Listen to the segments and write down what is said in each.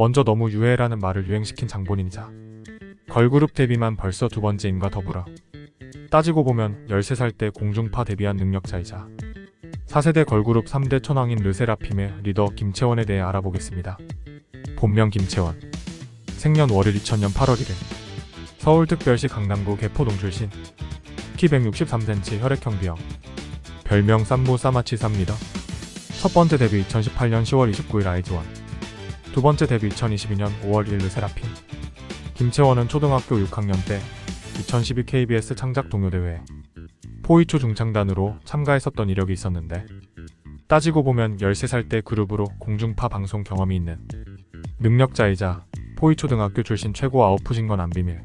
먼저 너무 유해라는 말을 유행시킨 장본인이자 걸그룹 데뷔만 벌써 두 번째임과 더불어 따지고 보면 13살 때 공중파 데뷔한 능력자이자 4세대 걸그룹 3대 천왕인 르세라핌의 리더 김채원에 대해 알아보겠습니다. 본명 김채원 생년 월일 2000년 8월 1일 서울특별시 강남구 개포동 출신 키 163cm 혈액형 B형 별명 쌈무 싸마치 쌉니다. 첫 번째 데뷔 2018년 10월 29일 아이즈원 두 번째 데뷔 2022년 5월 1일 르세라핌 김채원은 초등학교 6학년 때 2012 KBS 창작 동요대회 포이초 중창단으로 참가했었던 이력이 있었는데 따지고 보면 13살 때 그룹으로 공중파 방송 경험이 있는 능력자이자 포이초등학교 출신 최고 아웃풋인 건 안 비밀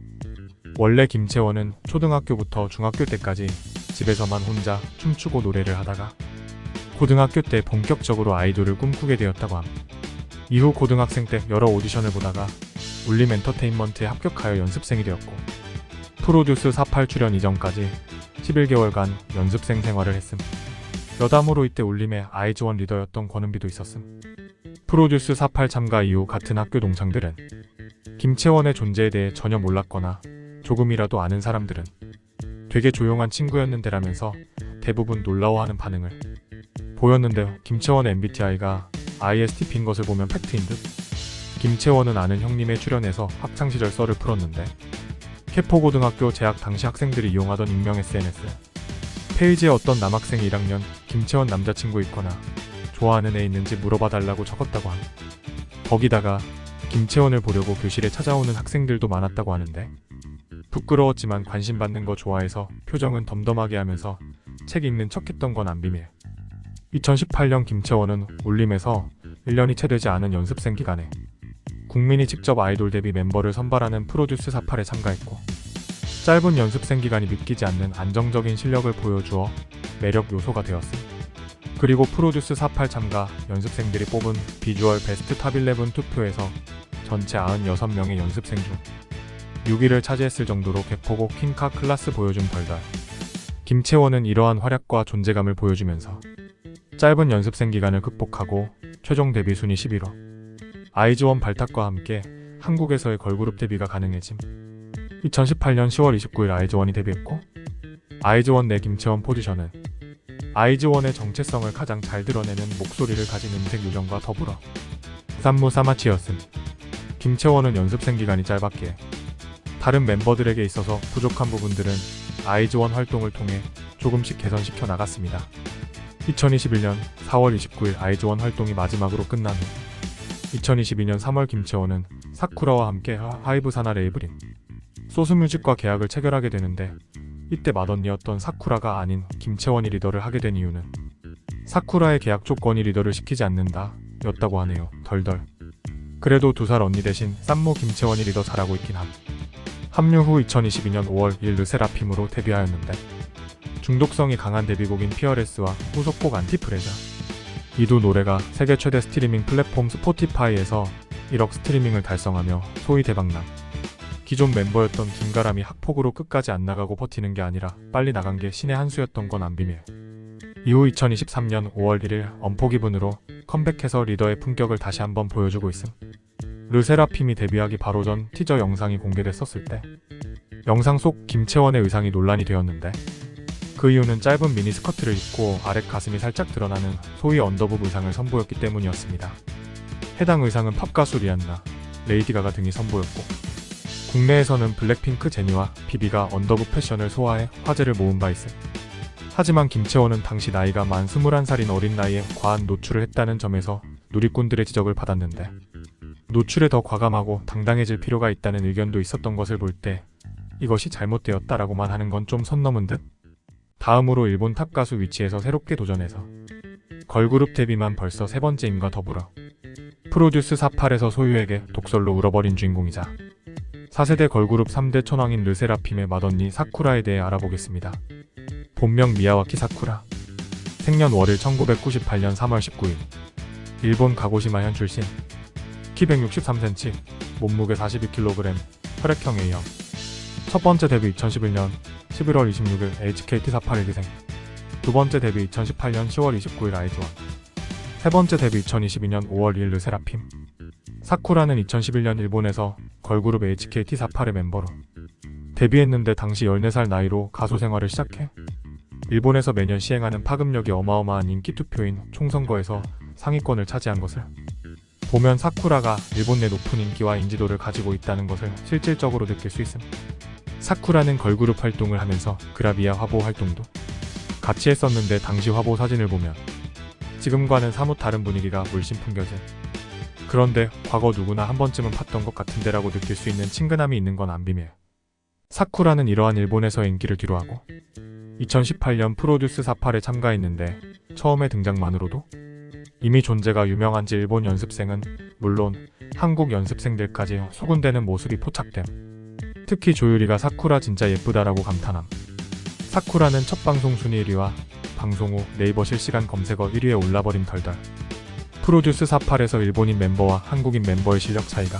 원래 김채원은 초등학교부터 중학교 때까지 집에서만 혼자 춤추고 노래를 하다가 고등학교 때 본격적으로 아이돌을 꿈꾸게 되었다고 함. 이후 고등학생 때 여러 오디션을 보다가 울림 엔터테인먼트에 합격하여 연습생이 되었고 프로듀스 48 출연 이전까지 11개월간 연습생 생활을 했음. 여담으로 이때 울림의 아이즈원 리더였던 권은비도 있었음. 프로듀스 48 참가 이후 같은 학교 동창들은 김채원의 존재에 대해 전혀 몰랐거나 조금이라도 아는 사람들은 되게 조용한 친구였는데라면서 대부분 놀라워하는 반응을 보였는데요. 김채원의 MBTI가 ISTP인 것을 보면 팩트인 듯. 김채원은 아는 형님의 출연에서 학창시절 썰을 풀었는데 캐포고등학교 재학 당시 학생들이 이용하던 익명 SNS 페이지에 어떤 남학생이 1학년 김채원 남자친구 있거나 좋아하는 애 있는지 물어봐달라고 적었다고 함. 거기다가 김채원을 보려고 교실에 찾아오는 학생들도 많았다고 하는데 부끄러웠지만 관심 받는 거 좋아해서 표정은 덤덤하게 하면서 책 읽는 척 했던 건 안 비밀. 2018년 김채원은 올림에서 1년이 채 되지 않은 연습생 기간에 국민이 직접 아이돌 데뷔 멤버를 선발하는 프로듀스 48에 참가했고 짧은 연습생 기간이 믿기지 않는 안정적인 실력을 보여주어 매력 요소가 되었음. 그리고 프로듀스 48 참가 연습생들이 뽑은 비주얼 베스트 탑11 투표에서 전체 96명의 연습생 중 6위를 차지했을 정도로 개포고 킹카 클라스 보여준 덜덜. 김채원은 이러한 활약과 존재감을 보여주면서 짧은 연습생 기간을 극복하고 최종 데뷔 순위 11호. 아이즈원 발탁과 함께 한국에서의 걸그룹 데뷔가 가능해짐. 2018년 10월 29일 아이즈원이 데뷔했고 아이즈원 내 김채원 포지션은 아이즈원의 정체성을 가장 잘 드러내는 목소리를 가진 음색 요정과 더불어 쌈무 사마치였음. 김채원은 연습생 기간이 짧았기에 다른 멤버들에게 있어서 부족한 부분들은 아이즈원 활동을 통해 조금씩 개선시켜 나갔습니다. 2021년 4월 29일 아이즈원 활동이 마지막으로 끝난 후 2022년 3월 김채원은 사쿠라와 함께 하- 하이브 산하 레이블인 소스뮤직과 계약을 체결하게 되는데 이때 맏언니였던 사쿠라가 아닌 김채원이 리더를 하게 된 이유는 사쿠라의 계약 조건이 리더를 시키지 않는다 였다고 하네요. 덜덜. 그래도 두 살 언니 대신 쌈모 김채원이 리더 잘하고 있긴 함. 합류 후 2022년 5월 1 르세라핌으로 데뷔하였는데 중독성이 강한 데뷔곡인 피어레스와 후속곡 안티프레자. 이두 노래가 세계 최대 스트리밍 플랫폼 스포티파이에서 1억 스트리밍을 달성하며 소위 대박남. 기존 멤버였던 김가람이 학폭으로 끝까지 안 나가고 버티는 게 아니라 빨리 나간 게 신의 한 수였던 건 안 비밀. 이후 2023년 5월 1일 엄포 기분으로 컴백해서 리더의 품격을 다시 한번 보여주고 있음. 르세라핌이 데뷔하기 바로 전 티저 영상이 공개됐었을 때 영상 속 김채원의 의상이 논란이 되었는데 그 이유는 짧은 미니 스커트를 입고 아랫 가슴이 살짝 드러나는 소위 언더북 의상을 선보였기 때문이었습니다. 해당 의상은 팝 가수 리안나, 레이디 가가 등이 선보였고 국내에서는 블랙핑크 제니와 비비가 언더북 패션을 소화해 화제를 모은 바 있음. 하지만 김채원은 당시 나이가 만 21살인 어린 나이에 과한 노출을 했다는 점에서 누리꾼들의 지적을 받았는데 노출에 더 과감하고 당당해질 필요가 있다는 의견도 있었던 것을 볼 때 이것이 잘못되었다라고만 하는 건 좀 선 넘은 듯? 다음으로 일본 탑 가수 위치에서 새롭게 도전해서 걸그룹 데뷔만 벌써 세 번째임과 더불어 프로듀스 48에서 소유에게 독설로 울어버린 주인공이자 4세대 걸그룹 3대 천왕인 르세라핌의 맏언니 사쿠라에 대해 알아보겠습니다. 본명 미야와키 사쿠라. 생년 월일 1998년 3월 19일. 일본 가고시마현 출신. 키 163cm 몸무게 42kg 혈액형 A형. 첫 번째 데뷔 2011년 11월 26일 HKT 48일기생. 두 번째 데뷔 2018년 10월 29일 아이즈원. 세 번째 데뷔 2022년 5월 1일 르세라핌. 사쿠라는 2011년 일본에서 걸그룹 HKT48의 멤버로 데뷔했는데 당시 14살 나이로 가수 생활을 시작해 일본에서 매년 시행하는 파급력이 어마어마한 인기 투표인 총선거에서 상위권을 차지한 것을 보면 사쿠라가 일본 내 높은 인기와 인지도를 가지고 있다는 것을 실질적으로 느낄 수 있음. 사쿠라는 걸그룹 활동을 하면서 그라비아 화보 활동도 같이 했었는데 당시 화보 사진을 보면 지금과는 사뭇 다른 분위기가 물씬 풍겨진 그런데 과거 누구나 한 번쯤은 봤던 것 같은데라고 느낄 수 있는 친근함이 있는 건 안 비밀. 사쿠라는 이러한 일본에서의 인기를 뒤로하고 2018년 프로듀스 48에 참가했는데 처음의 등장만으로도 이미 존재가 유명한지 일본 연습생은 물론 한국 연습생들까지 소군대는 모습이 포착됨. 특히 조유리가 사쿠라 진짜 예쁘다라고 감탄함. 사쿠라는 첫 방송 순위 1위와 방송 후 네이버 실시간 검색어 1위에 올라버린 덜덜. 프로듀스 48에서 일본인 멤버와 한국인 멤버의 실력 차이가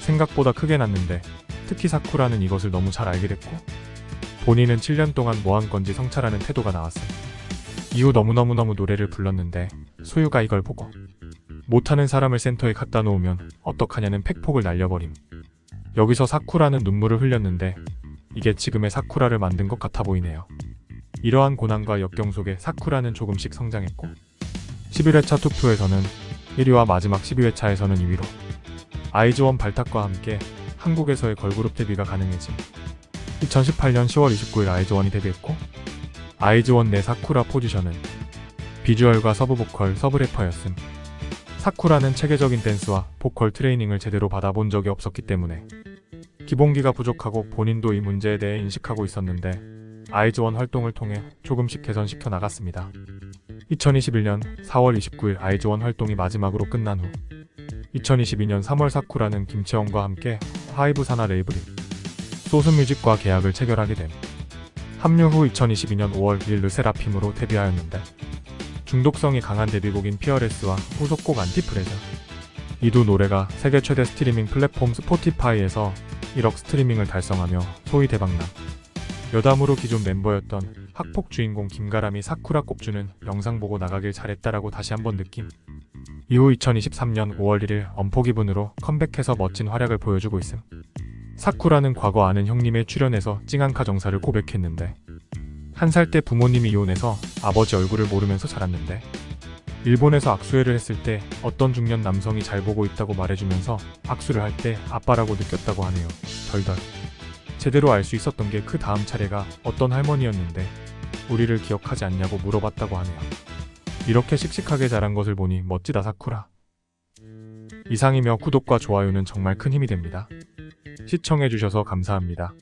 생각보다 크게 났는데 특히 사쿠라는 이것을 너무 잘 알게 됐고 본인은 7년 동안 뭐 한 건지 성찰하는 태도가 나왔음. 이후 너무너무너무 노래를 불렀는데 소유가 이걸 보고 못하는 사람을 센터에 갖다 놓으면 어떡하냐는 팩폭을 날려버림. 여기서 사쿠라는 눈물을 흘렸는데 이게 지금의 사쿠라를 만든 것 같아 보이네요. 이러한 고난과 역경 속에 사쿠라는 조금씩 성장했고 11회차 투표에서는 1위와 마지막 12회차에서는 2위로 아이즈원 발탁과 함께 한국에서의 걸그룹 데뷔가 가능해짐. 2018년 10월 29일 아이즈원이 데뷔했고 아이즈원 내 사쿠라 포지션은 비주얼과 서브 보컬, 서브 래퍼였음. 사쿠라는 체계적인 댄스와 보컬 트레이닝을 제대로 받아본 적이 없었기 때문에 기본기가 부족하고 본인도 이 문제에 대해 인식하고 있었는데 아이즈원 활동을 통해 조금씩 개선시켜 나갔습니다. 2021년 4월 29일 아이즈원 활동이 마지막으로 끝난 후 2022년 3월 사쿠라는 김채원과 함께 하이브 산하 레이블인 소스뮤직과 계약을 체결하게 됨. 합류 후 2022년 5월 1일 르세라핌으로 데뷔하였는데 중독성이 강한 데뷔곡인 피어레스와 후속곡 안티프레저. 이두 노래가 세계 최대 스트리밍 플랫폼 스포티파이에서 1억 스트리밍을 달성하며 소위 대박남 여담으로 기존 멤버였던 학폭 주인공 김가람이 사쿠라 꼽주는 영상 보고 나가길 잘했다라고 다시 한번 느낌. 이후 2023년 5월 1일 엄포 기분으로 컴백해서 멋진 활약을 보여주고 있음. 사쿠라는 과거 아는 형님의 출연에서 찡한카 정사를 고백했는데 한 살 때 부모님이 이혼해서 아버지 얼굴을 모르면서 자랐는데 일본에서 악수회를 했을 때 어떤 중년 남성이 잘 보고 있다고 말해주면서 악수를 할 때 아빠라고 느꼈다고 하네요. 덜덜. 제대로 알 수 있었던 게 그 다음 차례가 어떤 할머니였는데 우리를 기억하지 않냐고 물어봤다고 하네요. 이렇게 씩씩하게 자란 것을 보니 멋지다 사쿠라. 이상이며 구독과 좋아요는 정말 큰 힘이 됩니다. 시청해주셔서 감사합니다.